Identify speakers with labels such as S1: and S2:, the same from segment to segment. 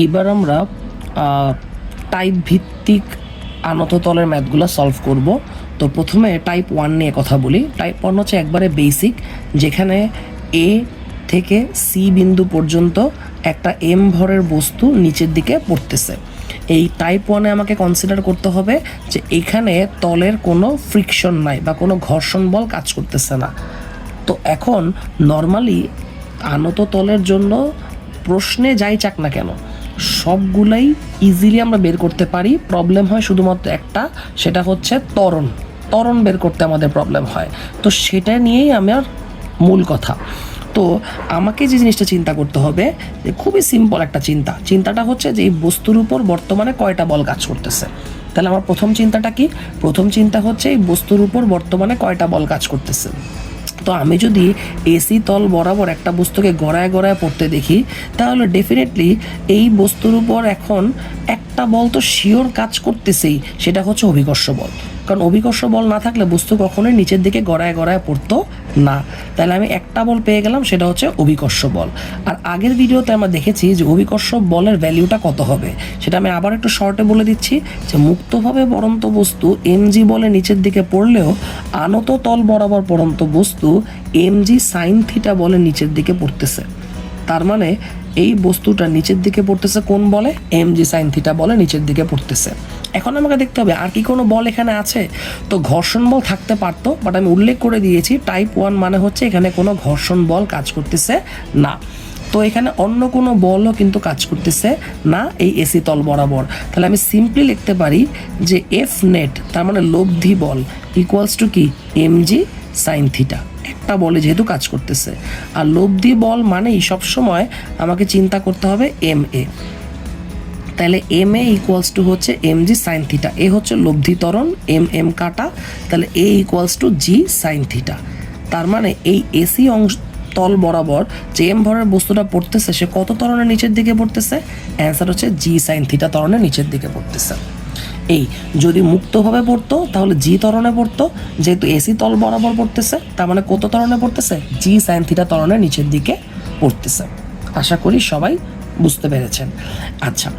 S1: এইবার আমরা টাইপ ভিত্তিক আনত তলের ম্যাথগুলো সলভ করব। তো প্রথমে টাইপ ওয়ান নিয়ে কথা বলি। টাইপ ওয়ান হচ্ছে একবারে বেসিক যেখানে এ থেকে সি বিন্দু পর্যন্ত একটা এম ভরের বস্তু নিচের দিকে পড়তেছে। এই টাইপ ওয়ানে আমাকে কনসিডার করতে হবে যে এখানে তলের কোনো ফ্রিকশন নাই বা কোনো ঘর্ষণ বল কাজ করতেছে না। তো এখন নর্মালি আনত তলের জন্য প্রশ্নে যাই চাক না কেন সবগুলাই ইজিলি আমরা বের করতে পারি। প্রবলেম হয় শুধুমাত্র একটা, সেটা হচ্ছে তরণ তরণ বের করতে আমাদের প্রবলেম হয়। তো সেটা নিয়েই আমার মূল কথা। তো আমাকে যে জিনিসটা চিন্তা করতে হবে, যে খুবই সিম্পল একটা চিন্তা। চিন্তাটা হচ্ছে যে এই বস্তুর উপর বর্তমানে কয়টা বল কাজ করতেছে। তাহলে আমার প্রথম চিন্তাটা কি? প্রথম চিন্তা হচ্ছে এই বস্তুর উপর বর্তমানে কয়টা বল কাজ করতেছে। তো আমি যদি এসি তল বরাবর একটা বস্তুকে গড়ায় গড়ায় পড়তে দেখি, তাহলে ডেফিনেটলি এই বস্তুর উপর এখন একটা বল তো শিওর কাজ করতেছেই, সেটা হচ্ছে অভিকর্ষ বল। কারণ অভিকর্ষ বল না থাকলে বস্তু কখনোই নিচের দিকে গড়ায় গড়ায় পড়তো না। তাহলে আমি একটা বল পেয়ে গেলাম, সেটা হচ্ছে অভিকর্ষ বল। আর আগের ভিডিওতে আমরা দেখেছি যে অভিকর্ষ বলের ভ্যালিউটা কত হবে। সেটা আমি আবার একটু শর্টে বলে দিচ্ছি যে মুক্তভাবে পড়ন্ত বস্তু এমজি বলে নিচের দিকে পড়লেও আনত তল বরাবর পড়ন্ত বস্তু এমজি সাইন থিটা বলে নিচের দিকে পড়তেছে। তার মানে এই বস্তুটা নিচের দিকে পড়তেছে কোন বলে? এম জি সাইন থিটা বলে, নিচের দিকে পড়তেছে। এখন আমাকে দেখতে হবে, আর কি কোনো বল এখানে আছে? তো ঘর্ষণ বল থাকতে পারতো বাট আমি উল্লেখ করে দিয়েছি টাইপ ওয়ান মানে হচ্ছে এখানে কোনো ঘর্ষণ বল কাজ করতেছে না। তো এখানে অন্য কোনো বলও কিন্তু কাজ করতেছে না এই এসি তল বরাবর। তাহলে আমি সিম্পলি লিখতে পারি যে এফ নেট তার মানে লব্ধি বল ইকুয়ালস টু কি? এম জি সাইন থিটা একটা বলে যেহেতু কাজ করতেছে। আর লব্ধি বল মানেই সবসময় আমাকে চিন্তা করতে হবে এম এ। তাহলে এম এ ইকুয়ালস টু হচ্ছে M G sine theta A হচ্ছে লব্ধি ত্বরণ, এম এম কাটা। তাহলে A equals to G sine theta তার মানে এই এসি অংশ তল বরাবর যে এম ভরের বস্তুটা পড়তেছে, সে কত ত্বরণের নিচের দিকে পড়তেছে? অ্যান্সার হচ্ছে জি সাইন থিটা ত্বরণের নিচের দিকে পড়তেছে। এই, যদি মুক্তভাবে পড়তো, তাহলে জি ত্বরণে পড়তো, যেহেতু এসি তল বরাবর পড়তেছে, তার মানে কত ত্বরণে পড়তেছে? জি সাইন থিটা ত্বরণের নিচের দিকে পড়তেছে। আশা করি সবাই বুঝতে পেরেছেন। আচ্ছা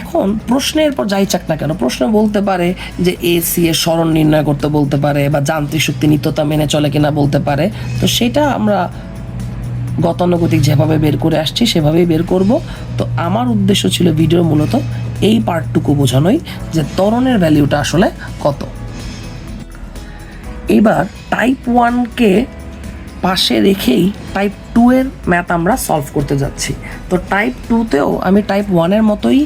S1: এখন প্রশ্নের পর যাই চাক না কেন, প্রশ্ন বলতে পারে যে এসি এর স্মরণ নির্ণয় করতে বলতে পারে, বা যান্ত্রিক শক্তি নিত্যতা মেনে চলে কিনা বলতে পারে। তো সেটা আমরা গতানুগতিক যেভাবে বের করে আসছি, সেভাবেই বের করব। তো আমার উদ্দেশ্য ছিল ভিডিও মূলত এই পার্টটুকু বোঝানোই যে তরণের ভ্যালিউটা আসলে কত। এবার টাইপ ওয়ানকে পাশে রেখেই টাইপ টু এর ম্যাথ আমরা সলভ করতে যাচ্ছি। তো টাইপ টুতেও আমি টাইপ ওয়ানের মতোই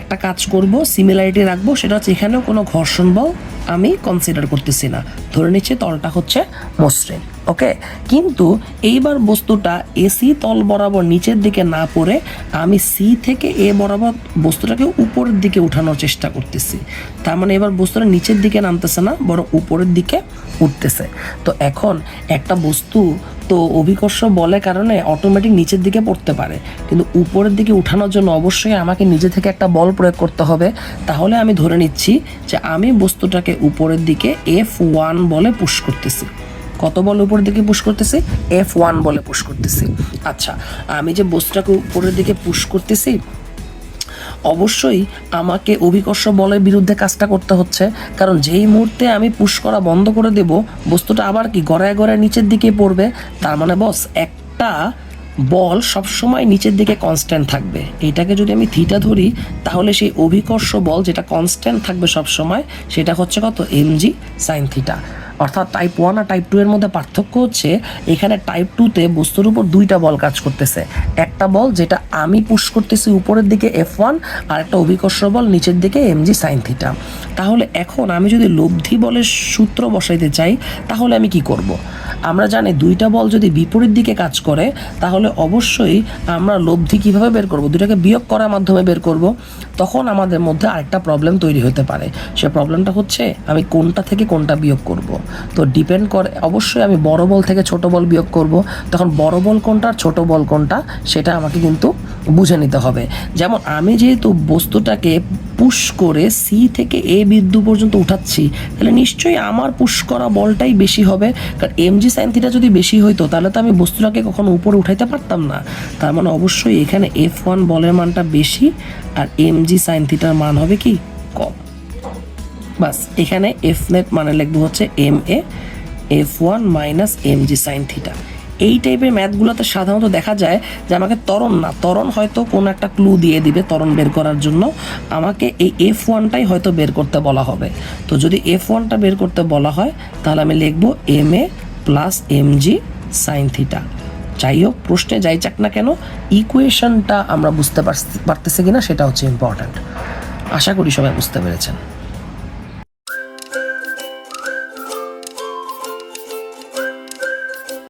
S1: একটা কাজ করব সিমিলারিটি রাখব, সেটা হচ্ছে এখানেও কোনো ঘর্ষণ বল আমি কনসিডার করতেছি না। ধরে নিচ্ছি তলটা হচ্ছে মসৃণ ওকে কিন্তু এইবার বস্তুটা এসি তল বরাবর নিচের দিকে না পড়ে আমি সি থেকে এ বরাবর বস্তুটাকে উপরের দিকে উঠানোর চেষ্টা করতেছি। তার মানে এবার বস্তুটা নিচের দিকে নামতেছে না, বরং উপরের দিকে উঠতেছে। তো এখন একটা বস্তু তো অভিকর্ষ বলে কারণে অটোমেটিক নিচের দিকে পড়তে পারে। কিন্তু উপরের দিকে উঠানোর জন্য অবশ্যই আমাকে নিজে থেকে একটা বল প্রয়োগ করতে হবে। তাহলে আমি ধরে নিচ্ছি যে আমি বস্তুটাকে উপরের দিকে এফ ওয়ান বলে পুশ করতেছি। কত বল উপরের দিকে পুশ করতেছি? এফ ওয়ান বলে পুশ করতেছি। আচ্ছা আমি যে বস্তুটাকে উপরের দিকে পুশ করতেছি অবশ্যই আমাকে অভিকর্ষ বলের বিরুদ্ধে কাজটা করতে হচ্ছে, কারণ যেই মুহূর্তে আমি পুশ করা বন্ধ করে দেব, বস্তুটা আবার কি গড়ায় গড়ায় নিচের দিকে পড়বে? তার মানে বস একটা বল সবসময় নিচের দিকে কনস্ট্যান্ট থাকবে। এটাকে যদি আমি থিটা ধরি, তাহলে সেই অভিকর্ষ বল যেটা কনস্ট্যান্ট থাকবে সবসময়, সেটা হচ্ছে কত? এমজি সাইন থিটা অর্থাৎ টাইপ ওয়ান আর টাইপ টু এর মধ্যে পার্থক্য হচ্ছে এখানে টাইপ টুতে বস্তুর উপর দুইটা বল কাজ করতেছে একটা বল যেটা আমি পুশ করতেছি উপরের দিকে এফ ওয়ান আর একটা অভিকর্ষ বল নিচের দিকে এমজি সাইন থিটা তাহলে এখন আমি যদি লব্ধি বলের সূত্র বসাইতে চাই, তাহলে আমি কি করব। আমরা জানি দুইটা বল যদি বিপরীত দিকে কাজ করে, তাহলে অবশ্যই আমরা লব্ধি কীভাবে বের করব? দুটাকে বিয়োগ করার মাধ্যমে বের করব। তখন আমাদের মধ্যে আরেকটা প্রবলেম তৈরি হতে পারে। সে প্রবলেমটা হচ্ছে, আমি কোনটা থেকে কোনটা বিয়োগ করব? তো ডিপেন্ড করে, অবশ্যই আমি বড় বল থেকে ছোট বল বিয়োগ করব। তখন বড় বল কোনটা আর ছোট বল কোনটা, সেটা আমাকে কিন্তু বুঝে নিতে হবে। যেমন আমি যেহেতু বস্তুটাকে পুশ করে সি থেকে এ বিন্দু পর্যন্ত উঠাচ্ছি, তাহলে নিশ্চয়ই আমার পুশ করা বলটাই বেশি হবে। কারণ এম জি সাইন থিটা যদি বেশি হইতো, তাহলে তো আমি বস্তুটাকে কখনো উপরে উঠাইতে পারতাম না। তার মানে অবশ্যই এখানে এফ ওয়ান বলের মানটা বেশি, আর এম জি সাইন থিটার মান হবে কি? কম। বাস, এখানে এফ নেট মানে লিখব হচ্ছে M A F one minus M G sine theta এই টাইপের ম্যাথগুলোতে সাধারণত দেখা যায় যে আমাকে তরণ না। ত্বরণ হয়তো কোনো একটা ক্লু দিয়ে দিবে তরণ বের করার জন্য। আমাকে এই এফ ওয়ানটাই হয়তো বের করতে বলা হবে। তো যদি এফ ওয়ানটা বের করতে বলা হয়, তাহলে আমি লিখব M A plus M G sine theta যাই হোক, প্রশ্নে যাই চাক না কেন ইকুয়েশনটা আমরা বুঝতে পারতেছি কিনা সেটা হচ্ছে ইম্পর্ট্যান্ট আশা করি সবাই বুঝতে পেরেছেন।